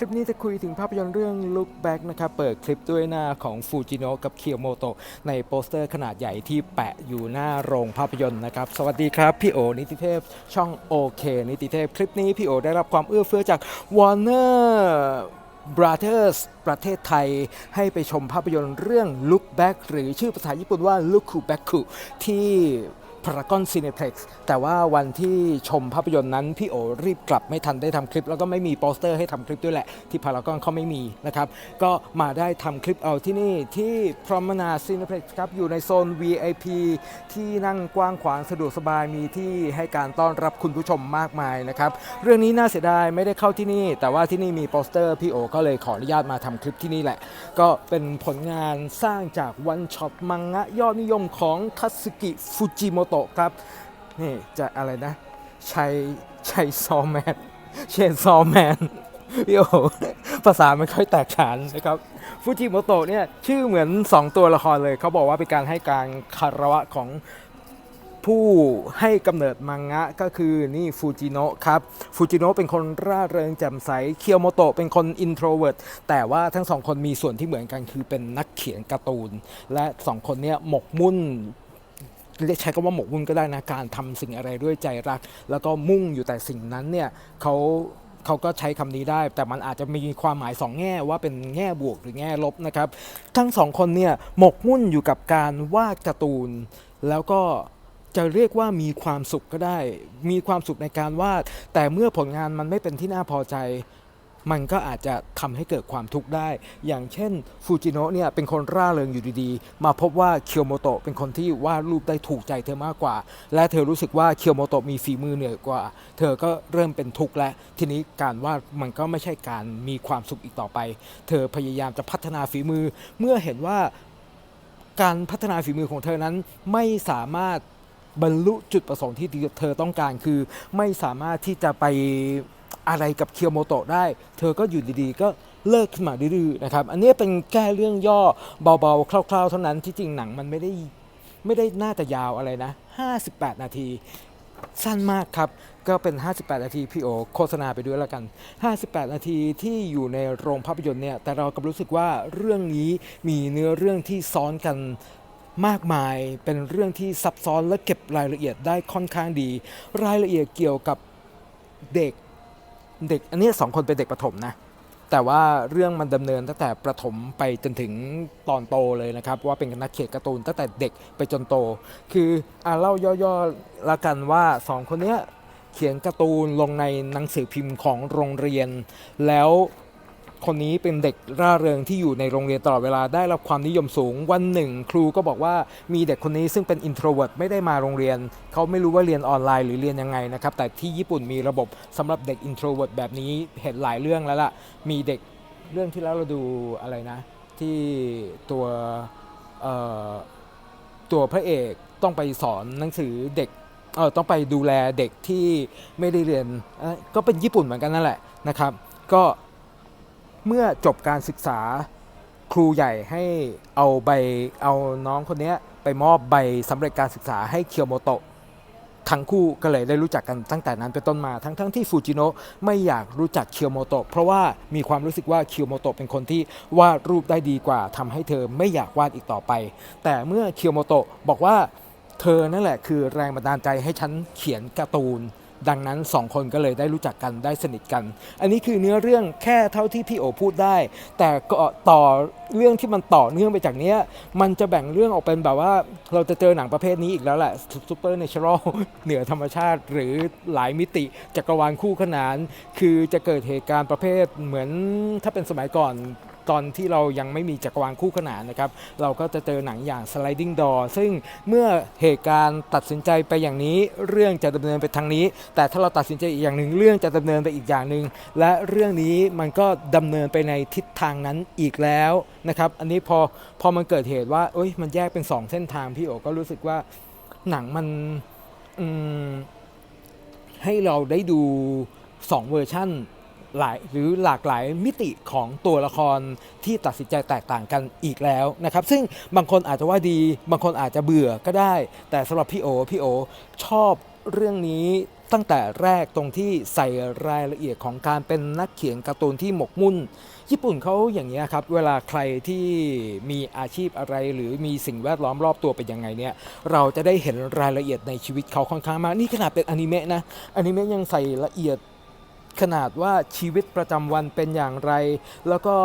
คลิปนี้จะคุยถึงภาพยนตร์เรื่อง Look Back นะครับ เปิดคลิปด้วยหน้าของฟูจิโนะกับเคียวโมโตะในโปสเตอร์ขนาดใหญ่ที่แปะอยู่หน้าโรงภาพยนตร์นะครับ สวัสดีครับ พี่โอ นิติเทพ ช่องโอเค นิติเทพ คลิปนี้พี่โอได้รับความเอื้อเฟื้อจาก Warner Brothers ประเทศไทยให้ไปชมภาพยนตร์เรื่อง Look Back หรือชื่อภาษาญี่ปุ่นว่า Look Back ที่ พารากอนซีเนเพล็กซ์แต่ว่าวันที่ชมภาพยนตร์นั้น พี่โอรีบกลับไม่ทันได้ทำคลิป แล้วก็ไม่มีโปสเตอร์ให้ทำคลิปด้วยแหละ ที่พารากอนเขาไม่มีนะครับ ก็มาได้ทำคลิปเอาที่นี่ที่พรอมนาซีเนเพล็กซ์ครับ อยู่ในโซน VIP ที่นั่งกว้างขวางสะดวกสบายมีที่ให้การต้อนรับคุณผู้ชมมากมายนะครับ เรื่องนี้น่าเสียดายไม่ได้เข้าที่นี่ แต่ว่าที่นี่มีโปสเตอร์พี่โอก็เลยขออนุญาตมาทำคลิปที่นี่แหละ ก็เป็นผลงานสร้างจากวันช็อตมังงะยอดนิยมของทัสึกิฟูจิโมโตะครับ นี่จะอะไรนะ ชัย ชัยซอแมน เชนซอแมนพี่โอภาษาไม่ค่อยแตกฉานนะครับฟูจิโมโตะเนี่ยชื่อเหมือน 2 ตัวละครเลย เขาบอกว่าเป็นการให้การคารวะของผู้ให้กำเนิดมังงะก็คือนี่ฟูจิโนะครับฟูจิโนะเป็นคนร่าเริงแจ่มใสเคียวโมโตะเป็นคนอินโทรเวิร์ตแต่ว่าทั้งสองคนมีส่วนที่เหมือนกันคือเป็นนักเขียนการ์ตูน และสองคนเนี้ยหมกมุ่น เรียกใช้คำว่าหมกมุ่นก็ได้นะการทำสิ่งอะไรด้วยใจรัก แล้วก็มุ่งอยู่แต่สิ่งนั้นเนี่ยเขาเขาก็ใช้คำนี้ได้ แต่มันอาจจะมีความหมายสองแง่ว่าเป็นแง่บวกหรือแง่ลบนะครับ ทั้งสองคนเนี่ยหมกมุ่นอยู่กับการวาดการ์ตูน แล้วก็จะเรียกว่ามีความสุขก็ได้ มีความสุขในการวาด แต่เมื่อผลงานมันไม่เป็นที่น่าพอใจ มันก็อาจจะทำให้เกิดความทุกข์ได้ อย่างเช่นฟูจิโนะเนี่ยเป็นคนร่าเริงอยู่ดีๆ มาพบว่าเคียวโมโตะเป็นคนที่วาดรูปได้ถูกใจเธอมากกว่า และเธอรู้สึกว่าเคียวโมโตะมีฝีมือเหนือกว่า เธอก็เริ่มเป็นทุกข์แล้วทีนี้การวาดมันก็ไม่ใช่การมีความสุขอีกต่อไป เธอพยายามจะพัฒนาฝีมือ เมื่อเห็นว่าการพัฒนาฝีมือของเธอนั้นไม่สามารถบรรลุจุดประสงค์ที่เธอต้องการคือ ไม่สามารถที่จะไป อะไรกับเคียวโมโตะได้ เธอก็อยู่ดีๆ ก็เลิกขึ้นมาดื้อๆนะครับ อันนี้เป็นแค่เรื่องย่อเบาๆ คร่าวๆ เท่านั้นที่จริงหนังมันไม่ได้ไม่ได้น่าจะยาวอะไรนะ 58 นาที สั้นมากครับ ก็เป็น 58 นาทีพี่โอโฆษณาไปด้วยแล้วกัน 58 นาทีที่อยู่ในโรงภาพยนตร์เนี่ย แต่เรากำลับรู้สึกว่าเรื่องนี้มีเนื้อเรื่องที่ซ้อนกันมากมาย เป็นเรื่องที่ซับซ้อนและเก็บรายละเอียดได้ค่อนข้างดี รายละเอียดเกี่ยวกับเด็ก เด็กอันนี้สองคนเป็นเด็กประถมนะแต่ว่าเรื่องมันดำเนินตั้งแต่ประถมไปจนถึงตอนโตเลยนะครับ ว่าเป็นนักเขียนการ์ตูนตั้งแต่เด็กไปจนโต คืออ่าเล่าย่อๆละกันว่าสองคนเนี้ยเขียนการ์ตูนลงในหนังสือพิมพ์ของโรงเรียน แล้ว คนนี้เป็นเด็กร่าเริงที่อยู่ในโรงเรียนตลอดเวลาได้รับความนิยมสูง วันหนึ่ง ครูก็บอกว่ามีเด็กคนนี้ซึ่งเป็น introvert ไม่ได้มาโรงเรียน เขาไม่รู้ว่าเรียนออนไลน์หรือเรียนยังไงนะครับ แต่ที่ญี่ปุ่นมีระบบสำหรับเด็ก introvert แบบนี้เห็นหลายเรื่องแล้วล่ะ มีเด็กเรื่องที่แล้วเราดูอะไรนะ ที่ตัวตัวพระเอกต้องไปสอนหนังสือเด็กเออต้องไปดูแลเด็กที่ไม่ได้เรียนก็เป็นญี่ปุ่นเหมือนกันนั่นแหละนะครับ ก็ เมื่อจบการศึกษาครูใหญ่ให้เอาใบเอาน้องคนนี้ไปมอบใบสำเร็จการศึกษาให้เคียวโมโตะทั้งคู่ก็เลยได้รู้จักกันตั้งแต่นั้นเป็นต้นมาทั้งทั้งที่ฟูจิโนะไม่อยากรู้จักเคียวโมโตะเพราะว่ามีความรู้สึกว่าเคียวโมโตะเป็นคนที่วาดรูปได้ดีกว่าทำให้เธอไม่อยากวาดอีกต่อไป แต่เมื่อเคียวโมโตะบอกว่าเธอนั่นแหละคือแรงบันดาลใจให้ฉันเขียนการ์ตูน ดังนั้นสองคนก็เลยได้รู้จักกันได้สนิทกัน อันนี้คือเนื้อเรื่องแค่เท่าที่พี่โอพูดได้ แต่ก็ต่อเรื่องที่มันต่อเนื่องไปจากเนี้ยมันจะแบ่งเรื่องออกเป็นแบบว่าเราจะเจอหนังประเภทนี้อีกแล้วแหละซูเปอร์เนเชอรัลเหนือธรรมชาติหรือหลายมิติจักรวาลคู่ขนาน คือจะเกิดเหตุการณ์ประเภทเหมือนถ้าเป็นสมัยก่อน ตอนที่เรายังไม่มีจักรวาลคู่ขนานนะครับ เราก็จะเจอหนังอย่าง sliding door ซึ่งเมื่อเหตุการณ์ตัดสินใจไปอย่างนี้ เรื่องจะดำเนินไปทางนี้ แต่ถ้าเราตัดสินใจอีกอย่างหนึ่งเรื่องจะดำเนินไปอีกอย่างหนึ่งและเรื่องนี้มันก็ดำเนินไปในทิศทางนั้นอีกแล้วนะครับอันนี้พอพอมันเกิดเหตุว่าเอ้ยมันแยกเป็นสองเส้นทางพี่โอก็รู้สึกว่าหนังมันอืมให้เราได้ดู 2 เวอร์ชั่น หลายหรือหลากหลายมิติของตัวละครที่ตัดสินใจแตกต่างกันอีกแล้วนะครับ ซึ่งบางคนอาจจะว่าดี บางคนอาจจะเบื่อก็ได้ แต่สำหรับพี่โอพี่โอชอบเรื่องนี้ตั้งแต่แรกตรงที่ใส่รายละเอียดของการเป็นนักเขียนการ์ตูนที่หมกมุ่น ญี่ปุ่นเขาอย่างนี้ครับ เวลาใครที่มีอาชีพอะไร หรือมีสิ่งแวดล้อมรอบตัวเป็นยังไงเนี่ย เราจะได้เห็นรายละเอียดในชีวิตเขาค่อนข้างมาก นี่ขนาดเป็นอนิเมะนะอนิเมะยังใส่ละเอียด ขนาดว่าชีวิตประจำวันเป็นอย่างไร แล้วก็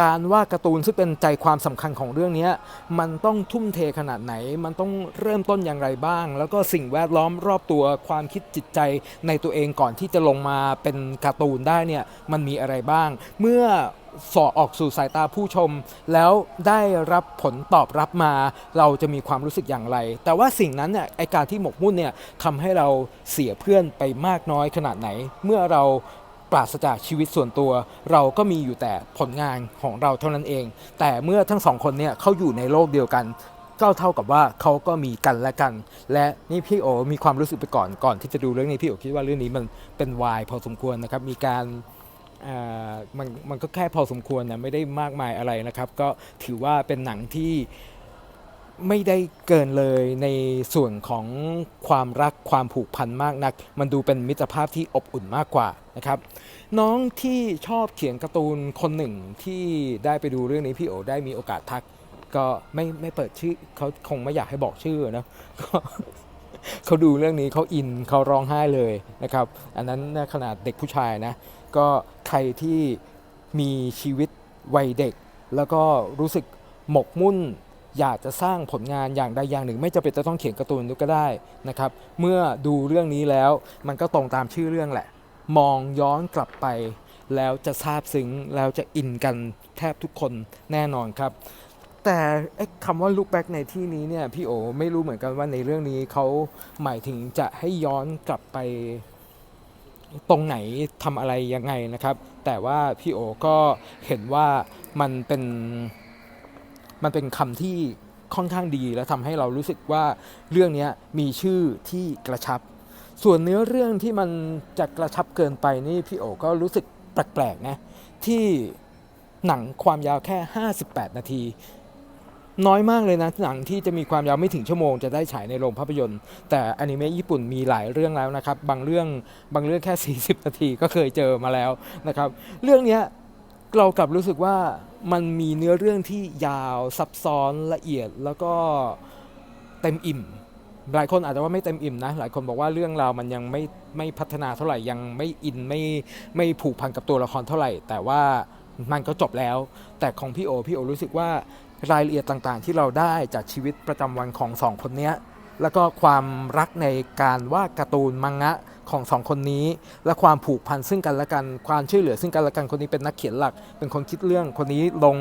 การว่าดการ์ตูนซึ่งเป็นใจความสำคัญของเรื่องนี้มันต้องทุ่มเทขนาดไหน มันต้องเริ่มต้นอย่างไรบ้าง แล้วก็สิ่งแวดล้อมรอบตัวความคิดจิตใจในตัวเองก่อนที่จะลงมาเป็นการ์ตูนได้เนี่ยมันมีอะไรบ้าง เมื่อสอออกสู่สายตาผู้ชม แล้วได้รับผลตอบรับมา เราจะมีความรู้สึกอย่างไร แต่ว่าสิ่งนั้นเนี่ยไอการที่หมกมุ่นเนี่ยทำให้เราเสียเพื่อนไปมากน้อยขนาดไหน เมื่อเรา ปราศจากชีวิตส่วนตัว เราก็มีอยู่แต่ผลงานของเราเท่านั้นเอง แต่เมื่อทั้งสองคนเนี่ยเขาอยู่ในโลกเดียวกันก็เท่ากับว่าเขาก็มีกันและกัน และนี่พี่โอมีความรู้สึกไปก่อนก่อนที่จะดูเรื่องนี้พี่โอคิดว่าเรื่องนี้มันเป็นวายพอสมควรนะครับมีการอ่ามันมันก็แค่พอสมควรนะไม่ได้มากมายอะไรนะครับ ก็ถือว่าเป็นหนังที่ ไม่ได้เกินเลยในส่วนของความรักความผูกพันมากนัก มันดูเป็นมิตรภาพที่อบอุ่นมากกว่านะครับ น้องที่ชอบเขียนการ์ตูนคนหนึ่งที่ได้ไปดูเรื่องนี้พี่โอได้มีโอกาสทัก ก็ไม่ไม่เปิดชื่อเขาคงไม่อยากให้บอกชื่อนะก็เขาดูเรื่องนี้เขาอินเขาร้องไห้เลยนะครับ อันนั้นขนาดเด็กผู้ชายนะ ก็ใครที่มีชีวิตวัยเด็ก แล้วก็รู้สึกหมกมุ่น อยากจะสร้างผลงานอย่างใดอย่างหนึ่ง ไม่จำเป็นจะต้องเขียนการ์ตูนก็ได้นะครับ เมื่อดูเรื่องนี้แล้วมันก็ตรงตามชื่อเรื่องแหละ มองย้อนกลับไป แล้วจะซาบซึ้งแล้วจะอินกันแทบทุกคนแน่นอนครับ แต่คำว่า look back ในที่นี้เนี่ยพี่โอไม่รู้เหมือนกันว่าในเรื่องนี้เขาหมายถึงจะให้ย้อนกลับไปตรงไหนทำอะไรยังไงนะครับ แต่ว่าพี่โอก็เห็นว่ามันเป็น มันเป็นคำที่ค่อนข้างดีและทำให้เรารู้สึกว่าเรื่องนี้มีชื่อที่กระชับ ส่วนเนื้อเรื่องที่มันจะกระชับเกินไปนี่พี่โอก็รู้สึกแปลกๆนะที่หนังความยาวแค่ 58 นาที น้อยมากเลยนะหนังที่จะมีความยาวไม่ถึงชั่วโมงจะได้ฉายในโรงภาพยนตร์ แต่อนิเมะญี่ปุ่นมีหลายเรื่องแล้วนะครับ บางเรื่องบางเรื่องแค่ 40 นาทีก็เคยเจอมาแล้วนะครับ เรื่องนี้เรากลับรู้สึกว่า มันมีเนื้อเรื่องที่ยาวซับซ้อนละเอียดแล้วก็เต็มอิ่ม หลายคนอาจจะว่าไม่เต็มอิ่มนะ หลายคนบอกว่าเรื่องราวมันยังไม่ไม่พัฒนาเท่าไหร่ยังไม่อินไม่ไม่ผูกพันกับตัวละครเท่าไหร่ แต่ว่ามันก็จบแล้ว แต่ของพี่โอพี่โอรู้สึกว่ารายละเอียดต่างๆ ที่เราได้จากชีวิตประจำวันของสองคนเนี้ยแล้วก็ความรักในการวาดการ์ตูนมังงะ ของสองคนนี้ และความผูกพันซึ่งกันและกัน ความช่วยเหลือซึ่งกันและกันคนนี้เป็นนักเขียนหลัก เป็นคนคิดเรื่องคนนี้ลง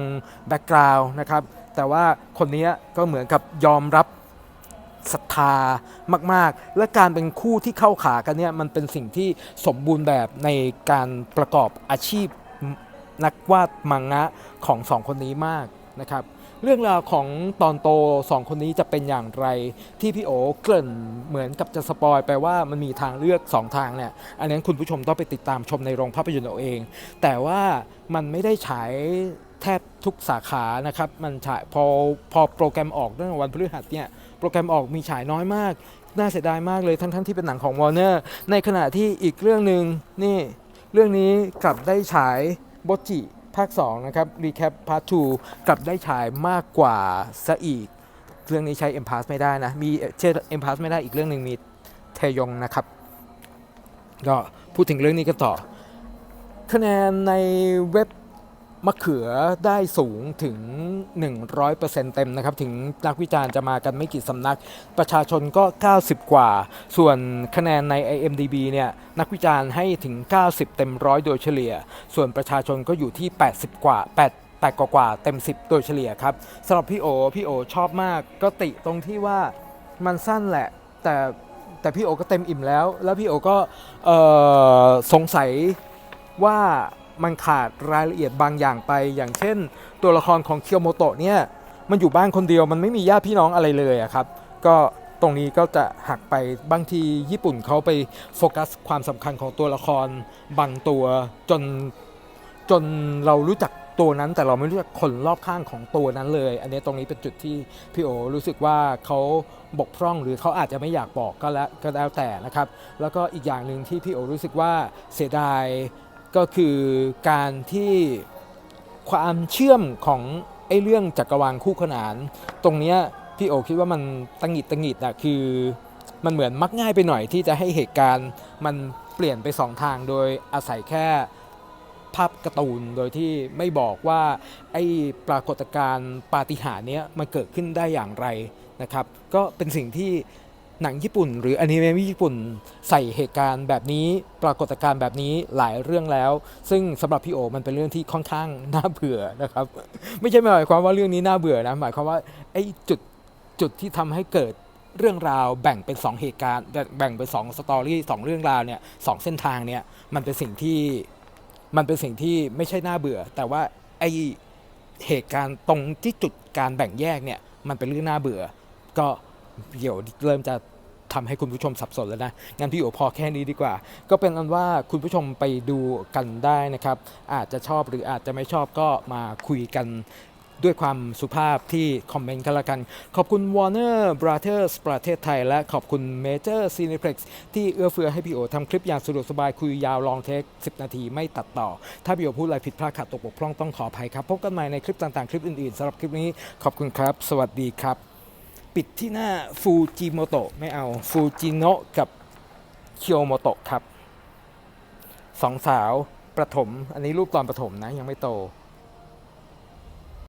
แบ็กกราวน์นะครับแต่ว่าคนนี้ก็เหมือนกับยอมรับศรัทธามาก ๆ และการเป็นคู่ที่เข้าขากันเนี่ยมันเป็นสิ่งที่สมบูรณ์แบบในการประกอบอาชีพนักวาดมังงะของสองคนนี้มาก นะครับเรื่องราวของตอนโตสองคนนี้จะเป็นอย่างไรที่พี่โอเกริ่นเหมือนกับจะสปอยไปว่ามันมีทางเลือก 2 ทางเนี่ยอันนั้นคุณผู้ชมต้องไปติดตามชมในโรงภาพยนตร์เอาเอง แต่ว่ามันไม่ได้ฉายแทบทุกสาขานะครับมันฉายพอพอโปรแกรมออกตั้งแต่วันพฤหัสเนี่ยโปรแกรมออกมีฉายน้อยมาก น่าเสียดายมากเลยทั้งๆที่เป็นหนังของวอร์เนอร์ในขณะที่อีกเรื่องหนึ่งนี่เรื่องนี้กลับได้ฉายบจิ ภาค 2 นะครับ รีแคปพาร์ท2กลับได้ฉายมากกว่าซะอีก เรื่องนี้ใช้ m p a s ไม่ได้นะ มีเชื่อ m p a s ไม่ได้อีกเรื่องหนึ่งมีเทยงนะครับ ก็พูดถึงเรื่องนี้กันต่อ คะแนนในเว็บ มะเขือได้สูงถึง 100%เต็มนะครับ ถึงนักวิจารณ์จะมากันไม่กี่สำนัก ประชาชนก็ 90 กว่า ส่วนคะแนนใน IMDB เนี่ยนักวิจารณ์ให้ถึง 90 เต็มร้อยโดยเฉลี่ย ส่วนประชาชนก็อยู่ที่ 80 กว่า8 8กว่กว่าเต็ม 10 โดยเฉลี่ยครับสำหรับพี่โอพี่โอชอบมาก ก็ติตรงที่ว่ามันสั้นแหละ แต่แต่พี่โอก็เต็มอิ่มแล้ว แล้วพี่โอก็ออสงสัยว่า มันขาดรายละเอียดบางอย่างไป อย่างเช่น ตัวละครของเคียวโมโตะเนี่ยมันอยู่บ้านคนเดียวมันไม่มีญาติพี่น้องอะไรเลยอะครับ ก็ตรงนี้ก็จะหักไปบางทีญี่ปุ่นเขาไปโฟกัสความสำคัญของตัวละครบางตัวจนจนเรารู้จักตัวนั้นแต่เราไม่รู้จักคนรอบข้างของตัวนั้นเลย อันนี้ตรงนี้เป็นจุดที่พี่โอรู้สึกว่าเขาบกพร่องหรือเขาอาจจะไม่อยากบอกก็แล้วก็แล้วแต่นะครับ แล้วก็อีกอย่างหนึ่งที่พี่โอรู้สึกว่าเสียดาย ก็คือการที่ความเชื่อมของไอ้เรื่องจักรวาลคู่ขนาน ตรงเนี้ยพี่โอคิดว่ามันตังหิดตังหิดอะคือมันเหมือนมักง่ายไปหน่อยที่จะให้เหตุการณ์มันเปลี่ยนไปสองทางโดยอาศัยแค่ภาพการ์ตูนโดยที่ไม่บอกว่าไอ้ปรากฏการณ์ปาฏิหาริย์เนี้ยมันเกิดขึ้นได้อย่างไรนะครับ ก็เป็นสิ่งที่ หนังญี่ปุ่น หรืออนิเมะญี่ปุ่นใส่เหตุการณ์แบบนี้ปรากฏการณ์แบบนี้หลายเรื่องแล้ว ซึ่งสำหรับพี่โอมันเป็นเรื่องที่ค่อนข้างน่าเบื่อนะครับ ไม่ใช่หมายความว่าเรื่องนี้น่าเบื่อนะหมายความว่าไอ้จุดจุดที่ทำให้เกิดเรื่องราวแบ่งเป็น 2 เหตุการณ์ แบ่งเป็น2สตอรี่สองเรื่องราวเนี่ยสองเส้นทางเนี่ยมันเป็นสิ่งที่มันเป็นสิ่งที่ไม่ใช่น่าเบื่อ แต่ว่าไอ้เหตุการณ์ตรงที่จุดการแบ่งแยกเนี่ยมันเป็นเรื่องน่าเบื่อ ก็ เดี๋ยวเริ่มจะทำให้คุณผู้ชมสับสนแล้วนะ งั้นพี่โอพอแค่นี้ดีกว่า ก็เป็นอันว่าคุณผู้ชมไปดูกันได้นะครับ อาจจะชอบหรืออาจจะไม่ชอบก็มาคุยกันด้วยความสุภาพที่คอมเมนต์กันละกัน ขอบคุณ Warner Brothers ประเทศไทย และขอบคุณ Major Cineplex ที่เอื้อเฟื้อให้พี่โอทำคลิปอย่างสะดวกสบาย คุยยาวลองเทค 10 นาทีไม่ตัดต่อ ถ้าพี่โอพูดอะไรผิดพลาดขาดตกบกพร่องต้องขออภัยครับ พบกันใหม่ในคลิปต่างๆ คลิปอื่นๆสำหรับคลิปนี้ ขอบคุณครับ สวัสดีครับ ปิดที่หน้าฟูจิโมโตะไม่เอาฟูจิโนะกับเคียวโมโตะครับสองสาวประถม อันนี้รูปตอนประถมนะ ยังไม่โต